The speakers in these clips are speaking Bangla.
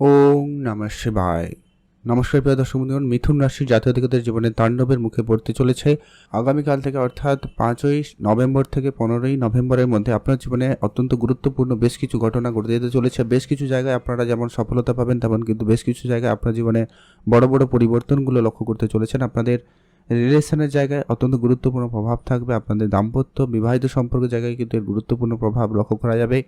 ওং নমঃ শিবায়। নমস্কার প্রিয় দর্শক বন্ধুগণ, মিথুন রাশির জাতীয় অধিকারদের জীবনে তাণ্ডবের মুখে পড়তে চলেছে। আগামীকাল থেকে অর্থাৎ পাঁচই নভেম্বর থেকে পনেরোই নভেম্বরের মধ্যে আপনার জীবনে অত্যন্ত গুরুত্বপূর্ণ বেশ কিছু ঘটনা ঘটতে যেতে চলেছে। বেশ কিছু জায়গায় আপনারা যেমন সফলতা পাবেন, তেমন কিন্তু বেশ কিছু জায়গায় আপনার জীবনে বড় বড় পরিবর্তনগুলো লক্ষ্য করতে চলেছেন। আপনাদের রিলেশনের জায়গায় অত্যন্ত গুরুত্বপূর্ণ প্রভাব থাকবে। আপনাদের দাম্পত্য বিবাহিত সম্পর্কের জায়গায় কিন্তু এর গুরুত্বপূর্ণ প্রভাব লক্ষ্য করা যাবে।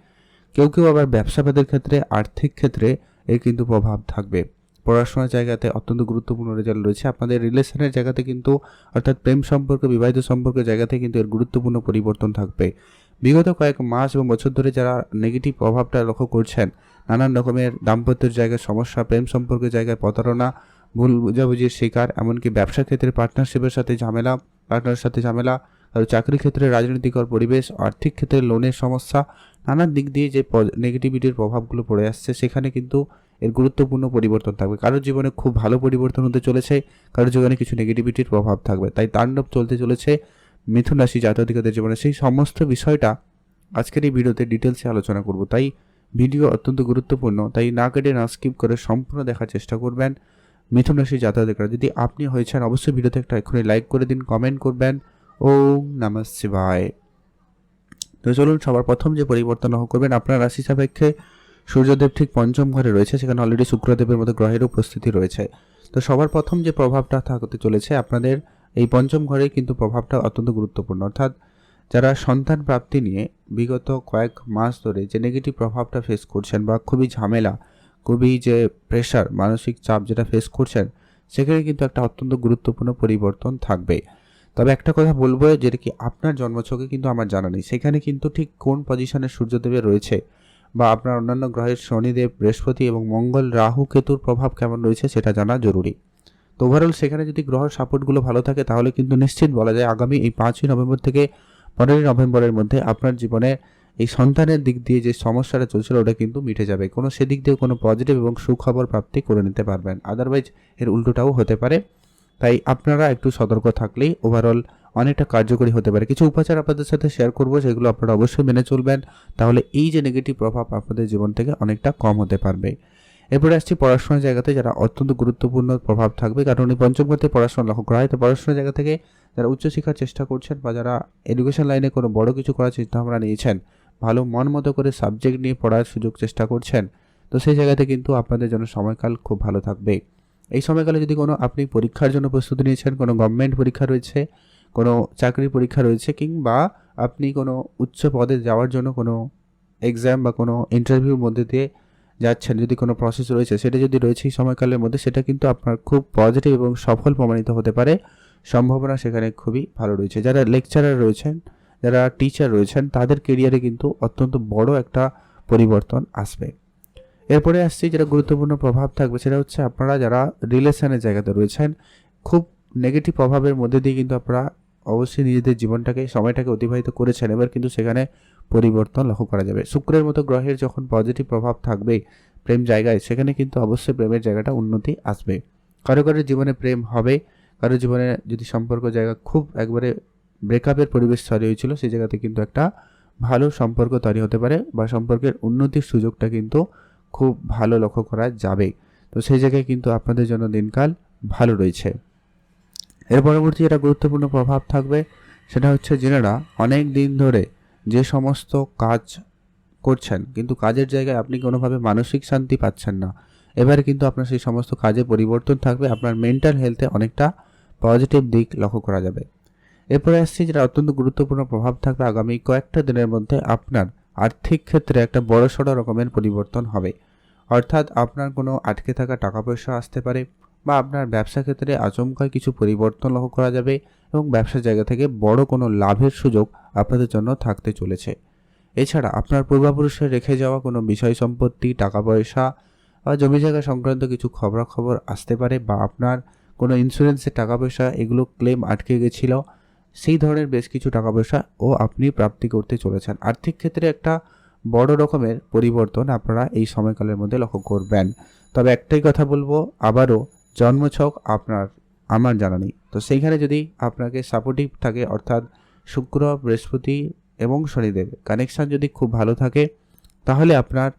কেউ কেউ আবার ব্যবসাবাদের ক্ষেত্রে, আর্থিক ক্ষেত্রে এর কিন্তু প্রভাব থাকবে। পড়াশোনার জায়গাতে অত্যন্ত গুরুত্বপূর্ণ রেজাল্ট রয়েছে। আপনাদের রিলেশনের জায়গাতে কিন্তু, অর্থাৎ প্রেম সম্পর্ক, বিবাহিত সম্পর্কের জায়গাতে কিন্তু এর গুরুত্বপূর্ণ পরিবর্তন থাকবে। বিগত কয়েক মাস এবং বছর ধরে যারা নেগেটিভ প্রভাবটা লক্ষ্য করছেন, নানান রকমের দাম্পত্যের জায়গায় সমস্যা, প্রেম সম্পর্কের জায়গায় প্রতারণা, ভুল বুঝাবুঝির শিকার, এমনকি ব্যবসা ক্ষেত্রে পার্টনারশিপের সাথে ঝামেলা পার্টনারের সাথে ঝামেলা আর চাকরি ক্ষেত্রে রাজনৈতিকর পরিবেশ, আর্থিক ক্ষেত্রে লোনের সমস্যা, নানান দিক দিয়ে যে নেগেটিভিটির প্রভাবগুলো পড়ে আসছে, সেখানে কিন্তু এর গুরুত্বপূর্ণ পরিবর্তন থাকবে। কারোর জীবনে খুব ভালো পরিবর্তন হতে চলেছে কারোর জীবনে কিছু নেগেটিভিটির প্রভাব থাকবে। তাই তাণ্ডব চলতে চলেছে মিথুন রাশি জাতীয়তাদের জীবনে। সেই সমস্ত বিষয়টা আজকের এই ভিডিওতে ডিটেলসে আলোচনা করব। তাই ভিডিও অত্যন্ত গুরুত্বপূর্ণ। তাই না কেটে, না স্কিপ করে সম্পূর্ণ দেখার চেষ্টা করবেন মিথুন রাশি জাতীয়তারা যদি আপনি হয়েছেন, অবশ্যই ভিডিওতে একটা এক্ষুনি লাইক করে দিন কমেন্ট করবেন। ওম নমঃ শিবায়। তো চলুন সবার প্রথম যে পরিবর্তন করবেন, আপনার রাশি সাপেক্ষে সূর্যদেব ঠিক পঞ্চম ঘরে রয়েছে, সেখানে অলরেডি শুক্রদেবের মতো গ্রহের উপস্থিতি রয়েছে। তো সবার প্রথম যে প্রভাবটা থাকতে চলেছে, আপনাদের এই পঞ্চম ঘরে কিন্তু প্রভাবটা অত্যন্ত গুরুত্বপূর্ণ। অর্থাৎ যারা সন্তান প্রাপ্তি নিয়ে বিগত কয়েক মাস ধরে যে নেগেটিভ প্রভাবটা ফেস করছেন বা খুবই ঝামেলা, খুবই যে প্রেশার মানসিক চাপ যেটা ফেস করছেন, সেখানে কিন্তু একটা অত্যন্ত গুরুত্বপূর্ণ পরিবর্তন থাকবে। তবে একটা কথা বলব, যেটা কি আপনার জন্মছকে কিন্তু আমার জানা নেই। সেখানে কিন্তু ঠিক কোন পজিশনে সূর্যদেবের রয়েছে বা আপনার অন্যান্য গ্রহের শনিদেব, বৃহস্পতি এবং মঙ্গল রাহু কেতুর প্রভাব কেমন রয়েছে সেটা জানা জরুরি। তো ওভারঅল সেখানে যদি গ্রহ সাপোর্টগুলো ভালো থাকে, তাহলে কিন্তু নিশ্চিত বলা যায় আগামী এই পাঁচই নভেম্বর থেকে পনেরোই নভেম্বরের মধ্যে আপনার জীবনে এই সন্তানের দিক দিয়ে যে সমস্যাটা চলছিল, ওটা কিন্তু মিটে যাবে। কোনো সেদিক দিয়ে কোনো পজিটিভ এবং সুখবর প্রাপ্তি করে নিতে পারবেন। আদারওয়াইজ এর উল্টোটাও হতে পারে। তাই আপনারা একটু সতর্ক থাকলেই ওভারঅল অনেকটা কার্যকরী হতে পারে। কিছু উপাচার আপনাদের সাথে শেয়ার করব সেগুলো আপনারা অবশ্যই মেনে চলবেন। তাহলে এই যে নেগেটিভ প্রভাব আপনাদের জীবন থেকে অনেকটা কম হতে পারবে। এরপরে আসছি পড়াশোনার জায়গাতে, যারা অত্যন্ত গুরুত্বপূর্ণ প্রভাব থাকবে। কারণ এই পঞ্চম পথে পড়াশোনা লক্ষ্য করা হয়। তো পড়াশোনার জায়গা থেকে যারা উচ্চশিক্ষার চেষ্টা করছেন বা যারা এডুকেশন লাইনে কোনো বড় কিছু করার চিন্তাভাবনা নিয়েছেন, ভালো মন মতো করে সাবজেক্ট নিয়ে পড়ার সুযোগ চেষ্টা করছেন, তো সেই জায়গাতে কিন্তু আপনাদের জন্য সময়কাল খুব ভালো থাকবে। এই সময়কালে যদি কোনো আপনি পরীক্ষার জন্য প্রস্তুতি নিয়েছেন, কোনো গভর্নমেন্ট পরীক্ষা রয়েছে, কোনো চাকরির পরীক্ষা রয়েছে কিংবা আপনি কোনো উচ্চ পদে যাওয়ার জন্য কোনো এক্সাম বা কোনো ইন্টারভিউর মধ্যে দিয়ে যাচ্ছেন, যদি কোনো প্রসেস রয়েছে, সেটা যদি রয়েছে এই সময়কালের মধ্যে, সেটা কিন্তু আপনার খুব পজিটিভ এবং সফল প্রমাণিত হতে পারে। সম্ভাবনা সেখানে খুবই ভালো রয়েছে। যারা লেকচারার রয়েছেন, যারা টিচার রয়েছেন, তাদের কেরিয়ারে কিন্তু অত্যন্ত বড় একটা পরিবর্তন আসবে। এরপরে আসছি যেটা গুরুত্বপূর্ণ প্রভাব থাকবে, সেটা হচ্ছে আপনারা যারা রিলেশনের জায়গাতে রয়েছেন, খুব নেগেটিভ প্রভাবের মধ্যে দিয়ে কিন্তু আপনারা অবশ্যই নিজেদের জীবনটাকে, সময়টাকে অতিবাহিত করেছেন। এবার কিন্তু সেখানে পরিবর্তন লক্ষ্য করা যাবে। শুক্রের মতো গ্রহের যখন পজিটিভ প্রভাব থাকবে প্রেম জায়গায়, সেখানে কিন্তু অবশ্যই প্রেমের জায়গাটা উন্নতি আসবে। কারও কারোর জীবনে প্রেম হবে, কারও জীবনে যদি সম্পর্ক জায়গা খুব একবারে ব্রেকআপের পরিবেশ তৈরি হয়েছিল, সেই জায়গাতে কিন্তু একটা ভালো সম্পর্ক তৈরি হতে পারে বা সম্পর্কের উন্নতির সুযোগটা কিন্তু খুব ভালো লক্ষ্য করা যাবে। তো সেই জায়গায় কিন্তু আপনাদের জন্য দিনকাল ভালো রয়েছে। এর পরবর্তী যেটা গুরুত্বপূর্ণ প্রভাব থাকবে, সেটা হচ্ছে যেনারা অনেক দিন ধরে যে সমস্ত কাজ করছেন, কিন্তু কাজের জায়গায় আপনি কোনোভাবে মানসিক শান্তি পাচ্ছেন না। এবারে কিন্তু আপনার সেই সমস্ত কাজে পরিবর্তন থাকবে, আপনার মেন্টাল হেলথে অনেকটা পজিটিভ দিক লক্ষ্য করা যাবে। এরপরে আসছি যেটা অত্যন্ত গুরুত্বপূর্ণ প্রভাব থাকবে আগামী কয়েকটা দিনের মধ্যে আপনার আর্থিক ক্ষেত্রে একটা বড় বড়সড় রকমের পরিবর্তন হবে। অর্থাৎ আপনার কোনো আটকে থাকা টাকা পয়সা আসতে পারে বা আপনার ব্যবসা ক্ষেত্রে আচমকায় কিছু পরিবর্তন লক্ষ্য করা যাবে এবং ব্যবসার জায়গা থেকে বড় কোনো লাভের সুযোগ আপনাদের জন্য থাকতে চলেছে। এছাড়া আপনার পূর্বাপুরুষের রেখে যাওয়া কোনো বিষয় সম্পত্তি, টাকা পয়সা বা জমি জায়গা সংক্রান্ত কিছু খবরাখবর আসতে পারে বা আপনার কোনো ইন্স্যুরেন্সের টাকা পয়সা এগুলো ক্লেম আটকে গেছিল সেই ধরনের বেশ কিছু টাকা পয়সা ও আপনি প্রাপ্তি করতে চলেছেন। আর্থিক ক্ষেত্রে একটা বড় রকমের পরিবর্তন আপনারা এই সময়কালের মধ্যে লক্ষ্য করবেন। তবে একটাই কথা বলব, আবারও জন্মছক আপনার, আমার জানা নেই। তো সেইখানে যদি আপনাকে সাপোর্টিভ থাকে, অর্থাৎ শুক্র, বৃহস্পতি এবং শনিদেব কানেকশান যদি খুব ভালো থাকে, তাহলে আপনার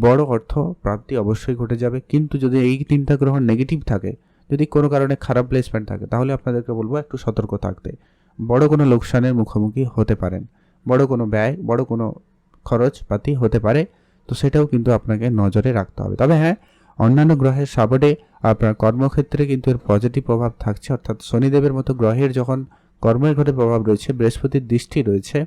বড় অর্থ প্রাপ্তি অবশ্যই ঘটে যাবে। কিন্তু যদি এই তিনটা গ্রহ নেগেটিভ থাকে, যদি কোনো কারণে খারাপ প্লেসমেন্ট থাকে, তাহলে আপনাদেরকে বলব একটু সতর্ক থাকতে। বড় কোনো লোকসানের মুখোমুখি হতে পারেন। বড় কোনো ব্যয়, বড় কোনো খরচপাতি হতে পারে। তো সেটাও কিন্তু আপনাকে নজরে রাখতে হবে। তবে হ্যাঁ অন্যান্য গ্রহের সাপোর্টে আপনার কর্মক্ষেত্রে কিন্তু এর পজিটিভ প্রভাব থাকছে। অর্থাৎ শনিদেবের মতো গ্রহের যখন কর্মের ঘটে প্রভাব রয়েছে, বৃহস্পতির দৃষ্টি রয়েছে,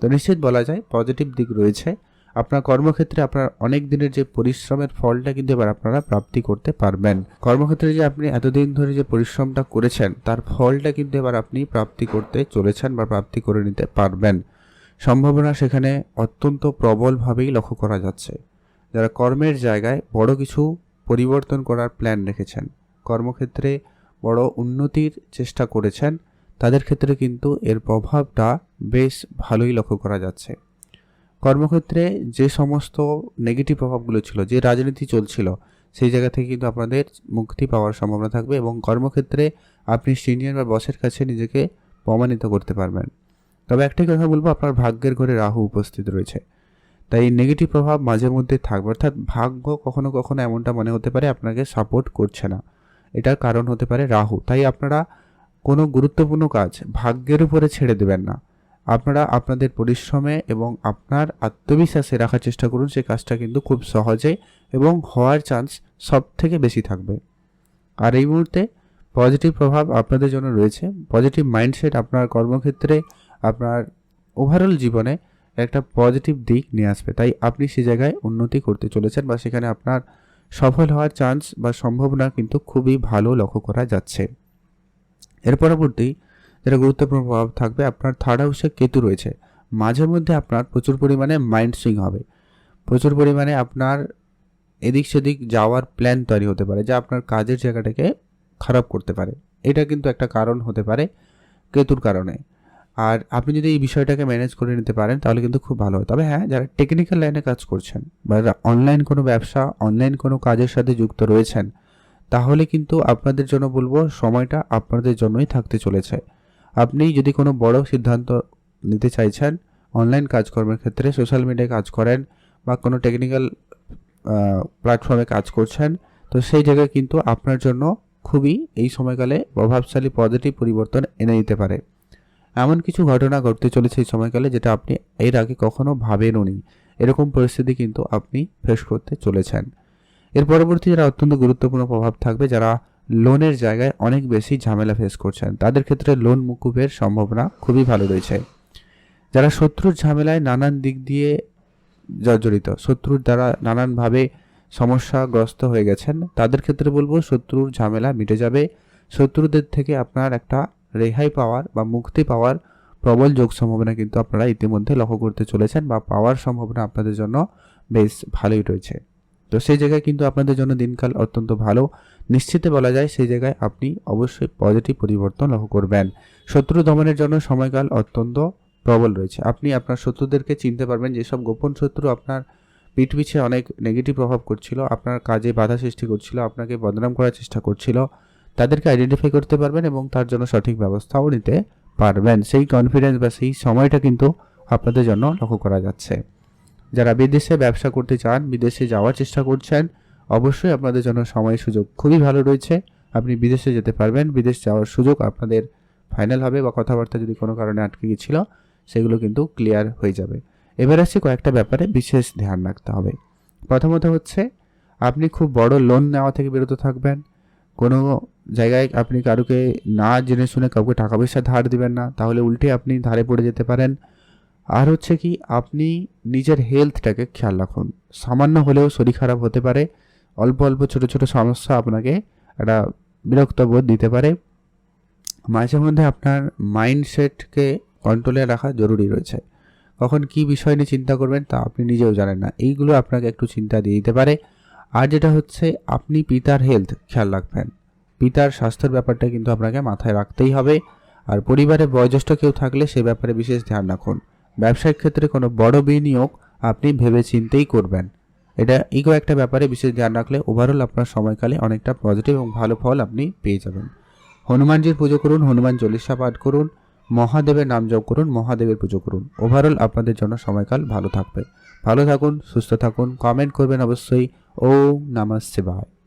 তো নিশ্চিত বলা যায় পজিটিভ দিক রয়েছে। আপনার কর্মক্ষেত্রে আপনার অনেক দিনের যে পরিশ্রমের ফলটা কিন্তু এবার আপনারা প্রাপ্তি করতে পারবেন। কর্মক্ষেত্রে যে আপনি এতদিন ধরে যে পরিশ্রমটা করেছেন, তার ফলটা কিন্তু এবার আপনি প্রাপ্তি করতে চলেছেন বা প্রাপ্তি করে নিতে পারবেন। সম্ভাবনা সেখানে অত্যন্ত প্রবলভাবেই লক্ষ্য করা যাচ্ছে। যারা কর্মের জায়গায় বড় কিছু পরিবর্তন করার প্ল্যান রেখেছেন, কর্মক্ষেত্রে বড় উন্নতির চেষ্টা করেছেন, তাদের ক্ষেত্রে কিন্তু এর প্রভাবটা বেশ ভালোই লক্ষ্য করা যাচ্ছে। কর্মক্ষেত্রে যে সমস্ত নেগেটিভ প্রভাবগুলো ছিল, যে রাজনীতি চলছিল, সেই জায়গা থেকে কিন্তু আপনাদের মুক্তি পাওয়ার সম্ভাবনা থাকবে এবং কর্মক্ষেত্রে আপনি সিনিয়র বা বসের কাছে নিজেকে প্রমাণিত করতে পারবেন। তবে একটাই কথা বলব, আপনার ভাগ্যের ঘরে রাহু উপস্থিত রয়েছে। তাই নেগেটিভ প্রভাব মাঝে মধ্যে থাকবে, অর্থাৎ ভাগ্য কখনো কখনো এমনটা মনে হতে পারে আপনাকে সাপোর্ট করছে না। এটার কারণ হতে পারে রাহু। তাই আপনারা কোনো গুরুত্বপূর্ণ কাজ ভাগ্যের উপরে ছেড়ে দেবেন না। আপনারা আপনাদের পরিশ্রমে এবং আপনার আত্মবিশ্বাসে রাখার চেষ্টা করুন সেই কাজটা কিন্তু খুব সহজে এবং হওয়ার চান্স সব থেকে বেশি থাকবে। আর এই মুহূর্তে পজিটিভ প্রভাব আপনাদের জন্য রয়েছে। পজিটিভ মাইন্ডসেট আপনার কর্মক্ষেত্রে, আপনার ওভারঅল জীবনে একটা পজিটিভ দিক নিয়ে আসবে। তাই আপনি সে জায়গায় উন্নতি করতে চলেছেন বা সেখানে আপনার সফল হওয়ার চান্স বা সম্ভাবনা কিন্তু খুবই ভালো লক্ষ্য করা যাচ্ছে। এর পরবর্তী যেটা গুরুত্বপূর্ণ প্রভাব থাকবে, আপনার থার্ড হাউসে কেতু রয়েছে। মাঝে মধ্যে আপনার প্রচুর পরিমাণে মাইন্ড সুইং হবে। প্রচুর পরিমাণে আপনার এদিক সেদিক যাওয়ার প্ল্যান তৈরি হতে পারে, যা আপনার কাজের জায়গাটাকে খারাপ করতে পারে। এটা কিন্তু একটা কারণ হতে পারে কেতুর কারণে। আর আপনি যদি এই বিষয়টাকে ম্যানেজ করে নিতে পারেন, তাহলে কিন্তু খুব ভালো হয়। তবে হ্যাঁ যারা টেকনিক্যাল লাইনে কাজ করছেন বা অনলাইন কোনো ব্যবসা অনলাইন কোনো কাজের সাথে যুক্ত রয়েছেন, তাহলে কিন্তু আপনাদের জন্য বলব, সময়টা আপনাদের জন্যই থাকতে চলেছে। আপনি যদি কোনো বড় সিদ্ধান্ত নিতে চাইছেন অনলাইন কাজকর্মের ক্ষেত্রে সোশ্যাল মিডিয়ায় কাজ করেন বা কোনো টেকনিক্যাল প্ল্যাটফর্মে কাজ করছেন, তো সেই জায়গায় কিন্তু আপনার জন্য খুবই এই সময়কালে প্রভাবশালী পজিটিভ পরিবর্তন এনে দিতে পারে। এমন কিছু ঘটনা ঘটতে চলেছে এই সময়কালে যেটা আপনি এর আগে কখনো ভাবেনওনি এরকম পরিস্থিতি কিন্তু আপনি ফেস করতে চলেছেন। এর পরবর্তী যারা অত্যন্ত গুরুত্বপূর্ণ প্রভাব থাকবে, যারা লোনের জায়গায় অনেক বেশি ঝামেলা ফেস করছেন। তাদের ক্ষেত্রে লোন মুকুবের সম্ভাবনা খুবই ভালো রয়েছে। যারা শত্রুর ঝামেলায় নানান দিক দিয়ে জর্জরিত শত্রুর দ্বারা নানানভাবে সমস্যাগ্রস্ত হয়ে গেছেন, তাদের ক্ষেত্রে বলব শত্রুর ঝামেলা মিটে যাবে। শত্রুদের থেকে আপনার একটা রেহাই পাওয়ার বা মুক্তি পাওয়ার প্রবল যোগ সম্ভাবনা কিন্তু আপনারা ইতিমধ্যে লক্ষ্য করতে চলেছেন বা পাওয়ার সম্ভাবনা আপনাদের জন্য বেশ ভালোই রয়েছে। তো সেই জায়গায় কিন্তু আপনাদের জন্য দিনকাল অত্যন্ত ভালো। নিশ্চিতে বলা যায় সেই জায়গায় আপনি অবশ্যই পজিটিভ পরিবর্তন লক্ষ্য করবেন। শত্রু দমনের জন্য সময়কাল অত্যন্ত প্রবল রয়েছে। আপনি আপনার শত্রুদেরকে চিনতে পারবেন যেসব গোপন শত্রু আপনার পিঠ পিছে অনেক নেগেটিভ প্রভাব করছিল, আপনার কাজে বাধা সৃষ্টি করছিল, আপনাকে বদনাম করার চেষ্টা করছিল। তাদেরকে আইডেন্টিফাই করতে পারবেন এবং তার জন্য সঠিক ব্যবস্থাও নিতে পারবেন। সেই কনফিডেন্স বা সেই সময়টা কিন্তু আপনাদের জন্য লক্ষ্য করা যাচ্ছে। যারা বিদেশে ব্যবসা করতে চান, বিদেশে যাওয়ার চেষ্টা করছেন, অবশ্যই আপনাদের জন্য সময় সুযোগ খুবই ভালো রয়েছে। আপনি বিদেশে যেতে পারবেন, বিদেশ যাওয়ার সুযোগ আপনাদের ফাইনাল হবে বা কথাবার্তা যদি কোনো কারণে আটকে গিয়েছিল সেগুলো কিন্তু ক্লিয়ার হয়ে যাবে। এবার আসছে কয়েকটা ব্যাপারে বিশেষ ধ্যান রাখতে হবে। প্রথমত হচ্ছে, আপনি খুব বড় লোন নেওয়া থেকে বিরত থাকবেন। কোনো জায়গায় আপনি কারুকে না জেনে শুনে কাউকে টাকা পয়সা ধার দিবেন না, তাহলে উল্টে আপনি ধারে পড়ে যেতে পারেন। আর হচ্ছে কি, আপনি নিজের হেলথটাকে খেয়াল রাখুন। সামান্য হলেও শরীর খারাপ হতে পারে, অল্প অল্প ছোট ছোট সমস্যা আপনাকে একটা বিরক্ত বোধ দিতে পারে। মাঝে মধ্যে আপনার মাইন্ডসেটকে কন্ট্রোলে রাখা জরুরি রয়েছে। কখন কি বিষয় নিয়ে চিন্তা করবেন তা আপনি নিজেও জানেন না। এইগুলো আপনাকে একটু চিন্তা দিয়ে দিতে পারে। আর যেটা হচ্ছে, আপনি পিতার হেলথ খেয়াল রাখবেন। পিতার স্বাস্থ্যের ব্যাপারটা কিন্তু আপনাকে মাথায় রাখতেই হবে। আর পরিবারে বয়োজ্যেষ্ঠ কেউ থাকলে সে ব্যাপারে বিশেষ ধ্যান রাখুন। ব্যবসায়িক ক্ষেত্রে কোনো বড় বিনিয়োগ আপনি ভেবে চিন্তেই করবেন। এটা এই একটা ব্যাপারে বিশেষ ধ্যান রাখলে ওভারঅল আপনার সময়কালে অনেকটা পজিটিভ এবং ভালো ফল আপনি পেয়ে যাবেন। হনুমানজির পুজো করুন, হনুমান চল্লিশা পাঠ করুন, মহাদেবের নাম জপ করুন, মহাদেবের পুজো করুন। ওভারঅল আপনাদের জন্য সময়কাল ভালো থাকবে। ভালো থাকুন, সুস্থ থাকুন কমেন্ট করবেন অবশ্যই। ওম নমঃ শিবায়।